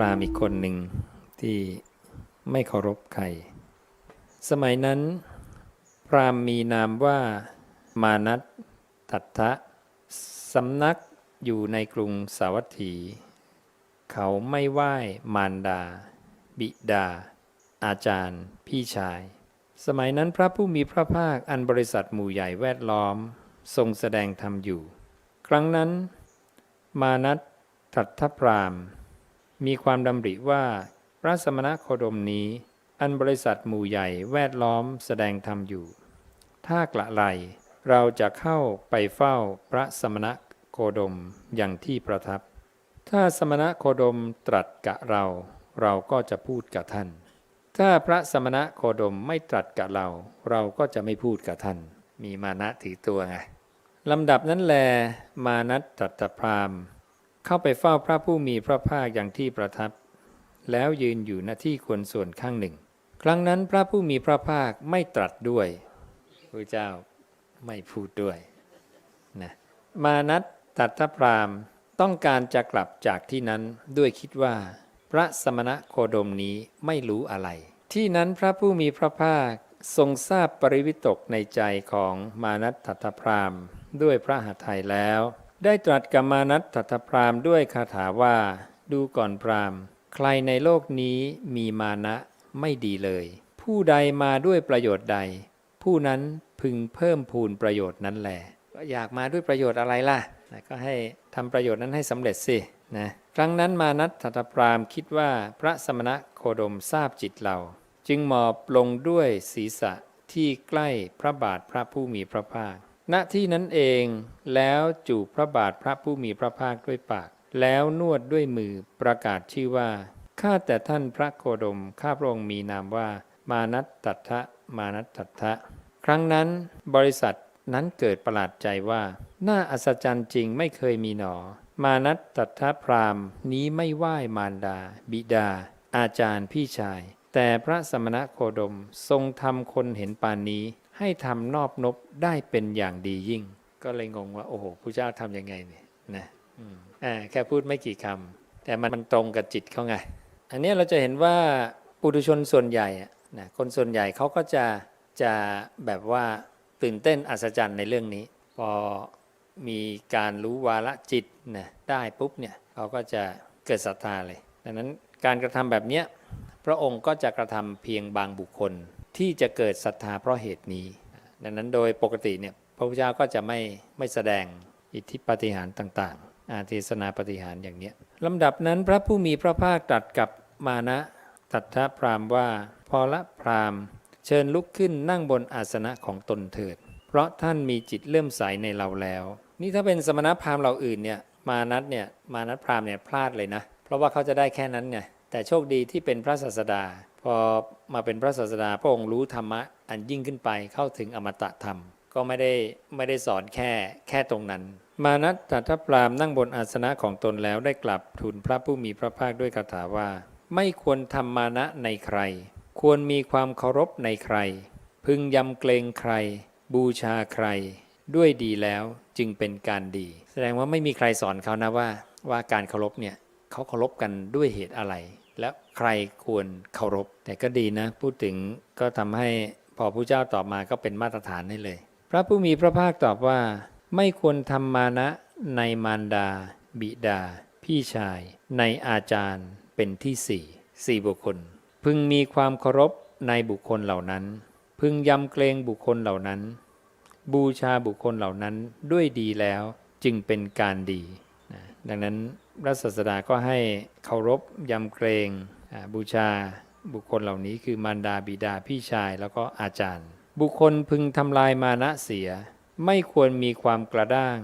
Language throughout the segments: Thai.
ราหมณ์อีกคนหนึ่งที่ไม่เคารพใคร สมัยนั้น พราหมณ์มีนามว่ามานัตตัทธะสำนักอยู่ในกรุงสาวัตถี เขาไม่ไหว้มารดา บิดา อาจารย์ พี่ชาย สมัยนั้นพระผู้มีพระภาคอันบริษัทหมู่ใหญ่แวดล้อม ทรงแสดงธรรมอยู่ ครั้งนั้น มานัตตัทธพรามณ์ มีความดำริว่าพระสมณโคดมนี้ อันบริษัทหมู่ใหญ่แวดล้อมแสดงธรรมอยู่ ถ้ากละไรเราจะเข้าไปเฝ้าพระสมณโคดมอย่างที่ประทับ ถ้าสมณโคดมตรัสกะเรา เราก็จะพูดกับท่าน ถ้าพระสมณโคดมไม่ตรัสกับเรา เราก็จะไม่พูดกับท่าน มีมานะถือตัวไงลำดับนั้นแล มานัตตัตพราหมณ์ เข้าไปเฝ้าพระผู้มีพระภาคอย่างที่ประทับ แล้วยืนอยู่หน้าที่ควรส่วนข้างหนึ่ง ครั้งนั้นพระผู้มีพระภาคไม่ตรัสด้วยพระเจ้าไม่พูดด้วยนะมานัตตัตพรามต้องการจะกลับจากที่นั้นด้วยคิดว่า พระสมณะโคดมนี้ไม่รู้อะไร ที่นั้นพระผู้มีพระภาคทรงทราบปริวิตกในใจของมานัตตัตพรามด้วยพระหัตถ์ไทยแล้ว ได้ตรัสกับมานัตตัตพราหมณ์ด้วยคาถาว่า ดูก่อนพรามใครในโลกนี้มีมานะไม่ดีเลย ผู้ใดมาด้วยประโยชน์ใด ผู้นั้นพึงเพิ่มพูนประโยชน์นั้นแหละอยากมาด้วยประโยชน์อะไรล่ะนะก็ให้ทำประโยชน์นั้นให้สำเร็จสินะครั้งนั้นมานัตถตพรามคิดว่าพระสมณะโคดมทราบจิตเรา จึงหมอบลงด้วยศีรษะที่ใกล้พระบาทพระผู้มีพระภาค ณที่นั้นเองแล้วจูบพระบาทพระผู้มีพระภาคด้วยปาก แล้วนวดด้วยมือประกาศชื่อว่า ข้าแต่ท่านพระโคดม ข้าพระองค์มีนามว่า มานัตตัทธะมานัตตัทธะครั้งนั้นบริษัทนั้นเกิดประหลาดใจว่า น่าอัศจรรย์จริงไม่เคยมีหนอ มานัตตัทธพรามนี้ไม่ไหว้มารดา บิดา อาจารย์พี่ชาย แต่พระสมณะโคดมทรงทำคนเห็นปานนี้ ให้ทำนอบนบได้เป็นอย่างดียิ่ง ก็เลยงงว่า โอ้โหพระเจ้าทำยังไงเนี่ยนะอืมอ่าแค่พูดไม่กี่คำแต่มันมันตรงกับจิตเขาไง อันเนี้ยเราจะเห็นว่าปุถุชนส่วนใหญ่อะนะคนส่วนใหญ่เขาก็จะจะแบบว่าตื่นเต้นอัศจรรย์ในเรื่องนี้ พอมีการรู้วาระจิตนะได้ปุ๊บเนี่ยเขาก็จะเกิดศรัทธาเลย ดังนั้นการกระทำแบบเนี้ยพระองค์ก็จะกระทำเพียงบางบุคคล ที่จะเกิดศรัทธาเพราะเหตุนี้ ดังนั้นโดยปกติเนี่ยพระพุทธเจ้าก็จะไม่ไม่แสดงอิทธิปฏิหารต่าง ๆ อาเทศนาปฏิหารอย่างเนี้ยลำดับนั้นพระผู้มีพระภาคตรัสกับมานะตัทธพรามว่าพอละพรามเชิญลุกขึ้นนั่งบนอาสนะของตนเถิด เพราะท่านมีจิตเลื่อมใสในเราแล้ว นี่ถ้าเป็นสมณพราหมณ์เราอื่นเนี่ยมานัตเนี่ยมานัตพราหมณ์เนี่ยพลาดเลยนะ เพราะว่าเขาจะได้แค่นั้นไงแต่โชคดีที่เป็นพระศาสดา พอมาเป็นพระศาสดาพระองค์รู้ธรรมะอันยิ่งขึ้นไปเข้าถึงอมตะธรรม ก็ไม่ได้ไม่ได้สอนแค่แค่ตรงนั้น มานัตตัทพรามนั่งบนอาสนะของตนแล้วได้กลับทูลพระผู้มีพระภาคด้วยคาถาว่า ไม่ควรทำมานะในใคร ควรมีความเคารพในใคร พึงยำเกรงใคร บูชาใคร ด้วยดีแล้วจึงเป็นการดี แสดงว่าไม่มีใครสอนเขานะว่า ว่าการเคารพเนี่ยเขาเคารพกันด้วยเหตุอะไร และใครควรเคารพ แต่ก็ดีนะ พูดถึงก็ทำให้พอพระเจ้าตอบมาก็เป็นมาตรฐานให้เลย พระผู้มีพระภาคตอบว่า ไม่ควรทำมานะในมารดา บิดา พี่ชาย ในอาจารย์เป็นที่สี่สี่บุคคล พึงมีความเคารพในบุคคลเหล่านั้น พึงยำเกรงบุคคลเหล่านั้น บูชาบุคคลเหล่านั้นด้วยดีแล้วจึงเป็นการดีนะดังนั้น พระศาสดาก็ให้เคารพยำเกรงบูชาบุคคลเหล่านี้คือมารดาบิดาพี่ชายแล้วก็อาจารย์ บุคคลพึงทำลายมานะเสีย ไม่ควรมีความกระด้าง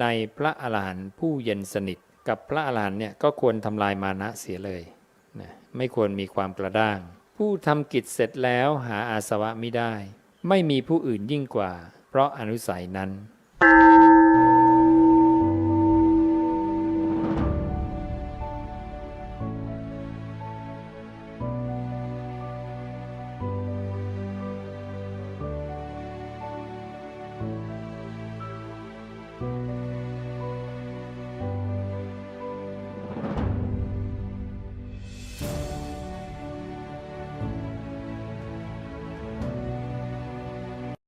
ในพระอรหันต์ผู้เย็นสนิท กับพระอรหันต์เนี่ยก็ควรทำลายมานะเสียเลยนะไม่ควรมีความกระด้าง ผู้ทำกิจเสร็จแล้วหาอาสวะไม่ได้ ไม่มีผู้อื่นยิ่งกว่า เพราะอนุสัยนั้น